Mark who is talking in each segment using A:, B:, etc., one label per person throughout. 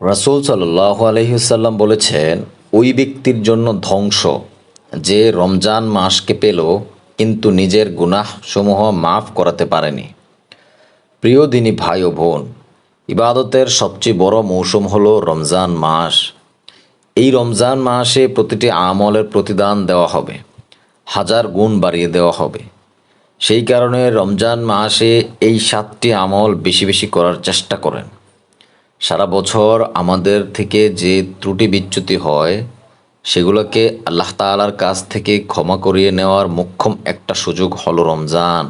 A: রাসূল সাল্লাহ আলহিসাল্লাম বলেছেন, ওই ব্যক্তির জন্য ধ্বংস যে রমজান মাসকে পেল, কিন্তু নিজের গুনাহসমূহ মাফ করাতে পারেনি। প্রিয় দিনী ভাই ও বোন, ইবাদতের সবচেয়ে বড় মৌসুম হলো রমজান মাস। এই রমজান মাসে প্রতিটি আমলের প্রতিদান দেওয়া হবে, হাজার গুণ বাড়িয়ে দেওয়া হবে। সেই কারণে রমজান মাসে এই সাতটি আমল বেশি বেশি করার চেষ্টা করেন। সারা বছর আমাদের থেকে যে ত্রুটি বিচ্যুতি হয়, সেগুলোকে আল্লাহ তাআলার কাছ থেকে ক্ষমা করিয়ে নেওয়ার মোক্ষম একটা সুযোগ হলো রমজান।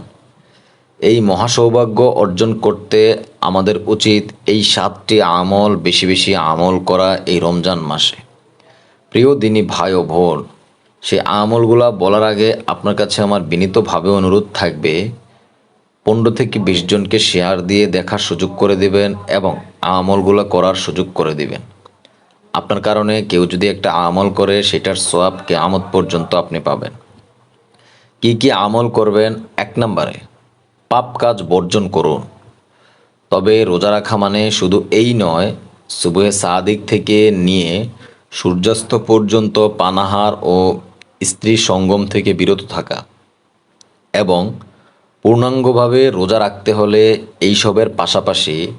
A: এই মহাসৌভাগ্য অর্জন করতে আমাদের উচিত এই সাতটি আমল, বেশি বেশি আমল করা এই রমজান মাসে। প্রিয় দিনী ভাই ও বোন, সেই আমলগুলা বলার আগে আপনার কাছে আমার বিনীতভাবে অনুরোধ থাকবে পনেরো থেকে বিশ জনকে শেয়ার দিয়ে দেখার সুযোগ করে দিবেন এবং আমলগুলো করার সুযোগ করে দিবেন। আপনার কারণে কেউ যদি একটা আমল করে, সেটার সোয়াব কেয়ামত পর্যন্ত আপনি পাবেন। কি কি আমল করবেন? এক নম্বরে, পাপ কাজ বর্জন করুন। তবে রোজা রাখা মানে শুধু এই নয়, সুবহে সাদিক থেকে নিয়ে সূর্যাস্ত পর্যন্ত পানাহার ও স্ত্রী সঙ্গম থেকে বিরত থাকা। এবং পূর্ণাঙ্গভাবে রোজা রাখতে হলে এইসবের পাশাপাশি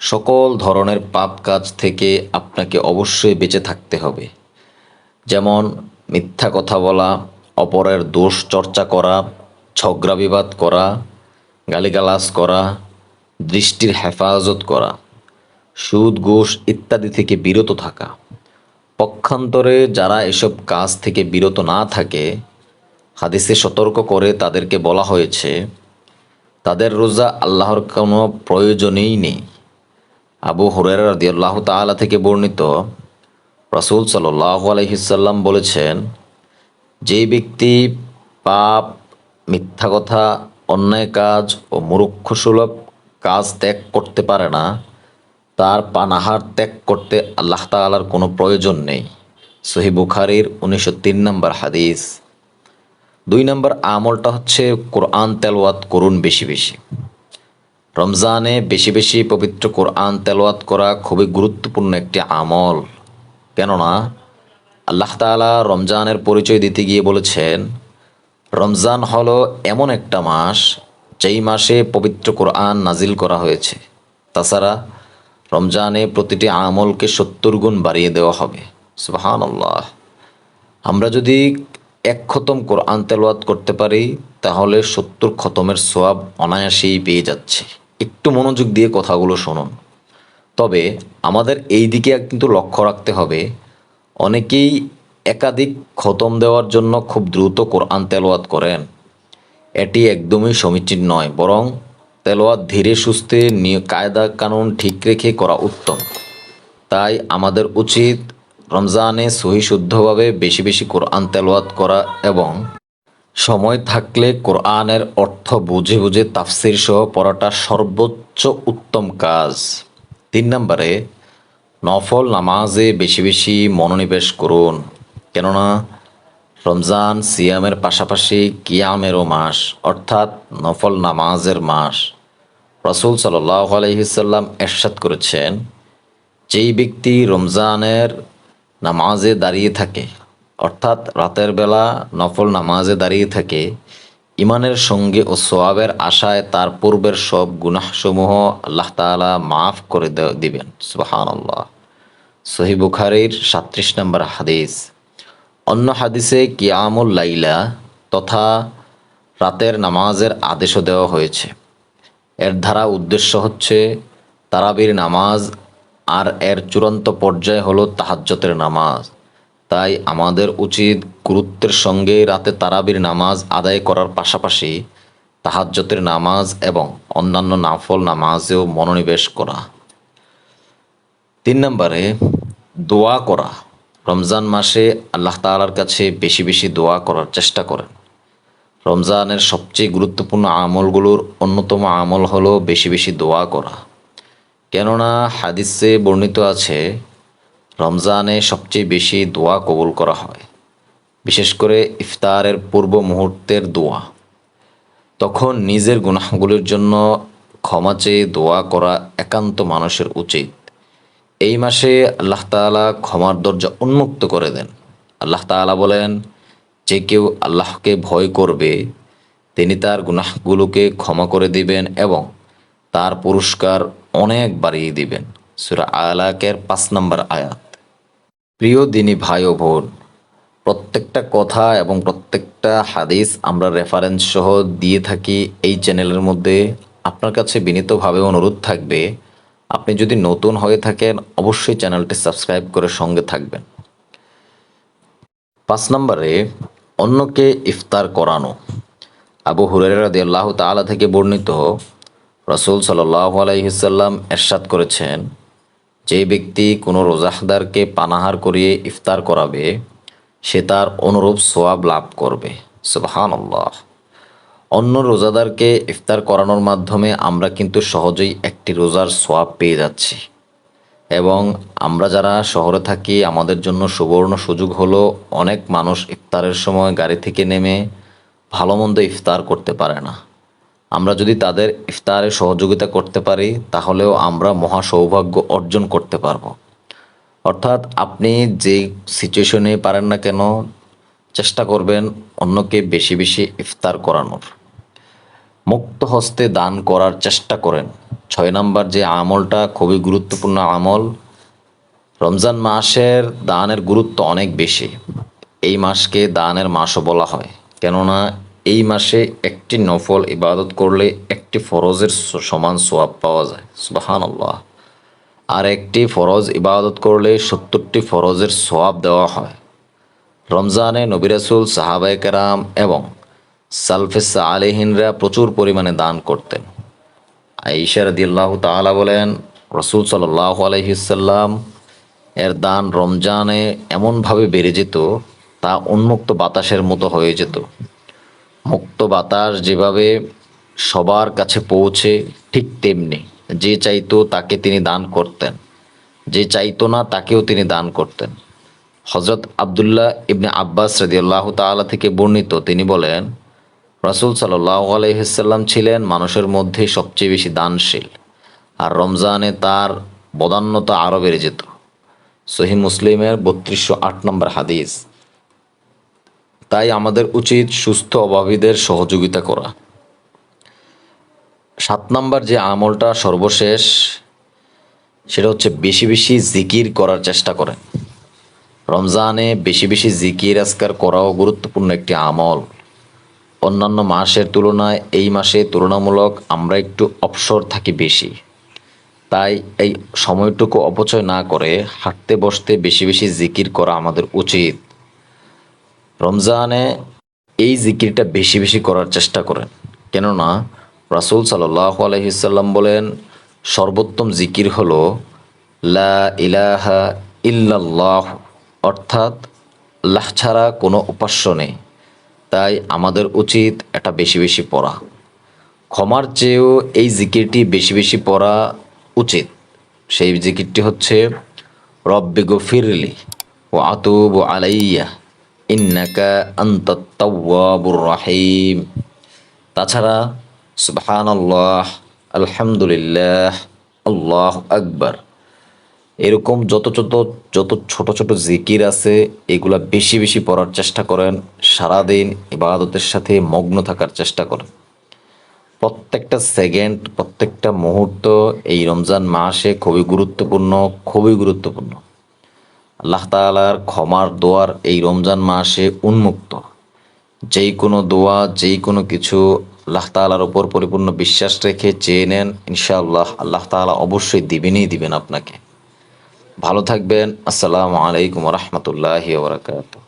A: সকল ধরনের পাপ কাজ থেকে আপনাকে অবশ্যই বেঁচে থাকতে হবে। যেমন মিথ্যা কথা বলা, অপরের দোষ চর্চা করা, ঝগড়া বিবাদ করা, গালিগালাজ করা, দৃষ্টির হেফাজত করা, সুদ, ঘুষ ইত্যাদি থেকে বিরত থাকা। পক্ষান্তরে যারা এসব কাজ থেকে বিরত না থাকে, হাদিসে সতর্ক করে তাদেরকে বলা হয়েছে তাদের রোজা আল্লাহর কোনো প্রয়োজনেই নেই। আবু হুরের রাদিয়াল্লাহ তাআলা থেকে বর্ণিত রাসূল সাল্লাহ আলহিসাল্লাম বলেছেন, যেই ব্যক্তি পাপ, মিথ্যা কথা, অন্যায় কাজ ও মূর্খসুলভ কাজ ত্যাগ করতে পারে না, তার পানাহার ত্যাগ করতে আল্লাহ তাআলার কোনো প্রয়োজন নেই। সহি বুখারির উনিশশো তিন নম্বর হাদিস। দুই নম্বর আমলটা হচ্ছে কোরআন তেলওয়াত করুন বেশি বেশি। রমজানে বেশি বেশি পবিত্র কোরআন তেলাওয়াত করা খুবই গুরুত্বপূর্ণ একটি আমল। কেননা, আল্লাহ তাআলা রমজানের পরিচয় দিতে গিয়ে বলেছেন, রমজান হলো এমন একটা মাস যেই মাসে পবিত্র কোরআন নাজিল করা হয়েছে। তাছাড়া, রমজানে প্রতিটি আমলকে সত্তর গুণ বাড়িয়ে দেওয়া হবে। সুবহান আমরা যদি এক খতম কোরআন তেলাওয়াত করতে পারি, তাহলে সত্তর খতমের সোয়াব অনায়াসেই পেয়ে যাচ্ছে। একটু মনোযোগ দিয়ে কথাগুলো শুনুন। তবে আমাদের এই দিকে কিন্তু লক্ষ্য রাখতে হবে, অনেকেই একাধিক খতম দেওয়ার জন্য খুব দ্রুত কোরআন তেলাওয়াত করেন। এটি একদমই সমীচীন নয়, বরং তেলাওয়াত ধীরে সুস্থে নিয়ে কায়দা কানুন ঠিক রেখে করা উত্তম। তাই আমাদের উচিত রমজানে সহি শুদ্ধভাবে বেশি বেশি কোরআন তেলাওয়াত করা এবং সময় থাকলে কোরআনের অর্থ বুঝে বুঝে তাফসির সহ পড়াটা সর্বোচ্চ উত্তম কাজ। তিন নম্বরে, নফল নামাজে বেশি বেশি মনোনিবেশ করুন। কেননা, রমজান সিয়ামের পাশাপাশি কিয়ামেরও মাস, অর্থাৎ নফল নামাজের মাস। রসুল সাল্লাহ আলহিসাল্লাম এরশাদ করেছেন, যেই ব্যক্তি রমজানের নামাজে দাঁড়িয়ে থাকে। অর্থাৎ রাতের বেলা নফল নামাজে দাঁড়িয়ে থাকে। ইমানের সঙ্গে ও সোয়াবের আশায় তার পূর্বের সব গুনাহসমূহ আল্লাহ তাআলা মাফ করে দিবেন। সুবাহান আল্লাহ সহি বুখারির সাত্রিশ নম্বর হাদিস। অন্য হাদিসে কিয়ামুল লাইলা তথা রাতের নামাজের আদেশও দেওয়া হয়েছে। এর ধারা উদ্দেশ্য হচ্ছে তারাবির নামাজ আর এর চূড়ান্ত পর্যায় হলো তাহাজ্জতের নামাজ। তাই আমাদের উচিত গুরুত্বের সঙ্গে রাতে তারাবির নামাজ আদায় করার পাশাপাশি তাহাজ্জতের নামাজ এবং অন্যান্য নাফল নামাজেও মনোনিবেশ করা। তিন নম্বরে, দোয়া করা। রমজান মাসে আল্লাহ তাআলার কাছে বেশি বেশি দোয়া করার চেষ্টা করেন। রমজানের সবচেয়ে গুরুত্বপূর্ণ আমলগুলোর অন্যতম আমল হলো বেশি বেশি দোয়া করা। কেননা হাদিসে বর্ণিত আছে, রমজানে সবচেয়ে বেশি দোয়া কবুল করা হয়, বিশেষ করে ইফতারের পূর্ব মুহূর্তের দোয়া। তখন নিজের গুনাহগুলির জন্য ক্ষমা চেয়ে দোয়া করা একান্ত মানুষের উচিত। এই মাসে আল্লাহ তাআলা ক্ষমার দরজা উন্মুক্ত করে দেন। আল্লাহ তাআলা বলেন, যে কেউ আল্লাহকে ভয় করবে, তিনি তার গুনাহগুলোকে ক্ষমা করে দিবেন এবং তার পুরস্কার অনেক বাড়িয়ে দিবেন। সুরা আলাকের পাঁচ নম্বর আয়াত। প্রিয় দিনী ভাই ও বোন, প্রত্যেকটা কথা এবং প্রত্যেকটা হাদিস আমরা রেফারেন্স সহ দিয়ে থাকি এই চ্যানেলের মধ্যে। আপনার কাছে বিনীতভাবে অনুরোধ থাকবে, আপনি যদি নতুন হয়ে থাকেন, অবশ্যই চ্যানেলটি সাবস্ক্রাইব করে সঙ্গে থাকবেন। পাঁচ নম্বরে, অন্যকে ইফতার করানো। আবু হুরেরাদি আল্লাহ তালা থেকে বর্ণিত রসুল সাল্লাহ আলাইসাল্লাম এরশাদ করেছেন যে ব্যক্তি কোনো রোজাহদারকে পানাহার করিয়ে ইফতার করাবে, সে তার অনুরূপ সোয়াব লাভ করবে। সুবহান আল্লাহ অন্য রোজাদারকে ইফতার করানোর মাধ্যমে আমরা কিন্তু সহজেই একটি রোজার সোয়াব পেয়ে যাচ্ছি। এবং আমরা যারা শহরে থাকি, আমাদের জন্য সুবর্ণ সুযোগ হলো অনেক মানুষ ইফতারের সময় গাড়ি থেকে নেমে ভালো মন্দ ইফতার করতে পারে না। আমরা যদি তাদের ইফতারে সহযোগিতা করতে পারি, তাহলেও আমরা মহা সৌভাগ্য অর্জন করতে পারব। অর্থাৎ আপনি যে সিচুয়েশনে পারেন না কেন, চেষ্টা করবেন অন্যকে বেশি বেশি ইফতার করানোর। মুক্ত হস্তে দান করার চেষ্টা করেন। ছয় নাম্বার যে আমলটা খুবই গুরুত্বপূর্ণ আমল, রমজান মাসের দানের গুরুত্ব অনেক বেশি। এই মাসকে দানের মাসও বলা হয়। কেননা এই মাসে একটি নফল ইবাদত করলে একটি ফরজের সমান সোয়াব পাওয়া যায়। সুবাহান আল্লাহ আর একটি ফরজ ইবাদত করলে সত্তরটি ফরজের সোয়াব দেওয়া হয়। রমজানে নবিরাসুল সাহাবায়ে কেরাম এবং সালফেসা আলিহিনরা প্রচুর পরিমাণে দান করতেন। আইসা রাদিয়াল্লাহু তাআলা বলেন, রসুল সাল্লাল্লাহু আলাইহিসাল্লাম এর দান রমজানে এমনভাবে বেড়ে যেত, তা উন্মুক্ত বাতাসের মতো হয়ে যেত। মুক্ত বাতাস যেভাবে সবার কাছে পৌঁছে ঠিক তেমনি। যে চাইতো তাকে তিনি দান করতেন। যে চাইতো না তাকেও তিনি দান করতেন। হজরত আবদুল্লাহ ইবনে আব্বাস রদিয়াল্লাহ তাআলা থেকে বর্ণিত, তিনি বলেন, রাসূল সাল্লাহ আলাইসাল্লাম ছিলেন মানুষের মধ্যে সবচেয়ে বেশি দানশীল। আর রমজানে তার বদান্যতা আরও বেড়ে যেত। সহি মুসলিমের বত্রিশশো আট নম্বর হাদিস। তাই আমাদের উচিত সুস্থ অভাবীদের সহযোগিতা করা। সাত নম্বর যে আমলটা সর্বশেষ, সেটা হচ্ছে বেশি বেশি জিকির করার চেষ্টা করেন। রমজানে বেশি বেশি জিকির আজকার করাও গুরুত্বপূর্ণ একটি আমল। অন্যান্য মাসের তুলনায় এই মাসে তুলনামূলক আমরা একটু অবসর থাকি বেশি। তাই এই সময়টুকু অপচয় না করে হাঁটতে বসতে বেশি বেশি জিকির করা আমাদের উচিত। রমজানে এই জিকিরটা বেশি বেশি করার চেষ্টা করেন। কেননা রাসুল সাল্লাহ আলহিসাল্লাম বলেন, সর্বোত্তম জিকির হল, লা ইলাহা অর্থাৎ লাহ ছাড়া কোনো উপাস্য নেই। তাই আমাদের উচিত এটা বেশি বেশি পড়া। ক্ষমার চেয়েও এই জিকিরটি বেশি বেশি পড়া উচিত। সেই জিকিরটি হচ্ছে, রব্বে গফিরলি ও আতুব আলাইয়া। ইন্নাকা আন্তাত তাওয়াবুর রাহিম। তাছাড়া, সুবহানাল্লাহ, আলহামদুলিল্লাহ, আল্লাহ আকবার। এরকম যত যত যত ছোট ছোট জিকির আছে, এগুলা বেশি বেশি পড়ার চেষ্টা করেন, সারাদিন ইবাদতের সাথে মগ্ন থাকার চেষ্টা করেন। প্রত্যেকটা সেকেন্ড, প্রত্যেকটা মুহূর্ত এই রমজান মাসে খুবই গুরুত্বপূর্ণ খুবই গুরুত্বপূর্ণ। আল্লাহ তালার ক্ষমার দোয়ার এই রমজান মাসে উন্মুক্ত। যেই কোনো দোয়া যেই কোনো কিছু আল্লাহ তালার ওপর পরিপূর্ণ বিশ্বাস রেখে চেয়ে নেন, ইনশাআল্লাহ আল্লাহ তালা অবশ্যই দিবেনই দিবেন আপনাকে। ভালো থাকবেন। আসসালামু আলাইকুম রহমতুল্লাহি ওবরাকাতুহ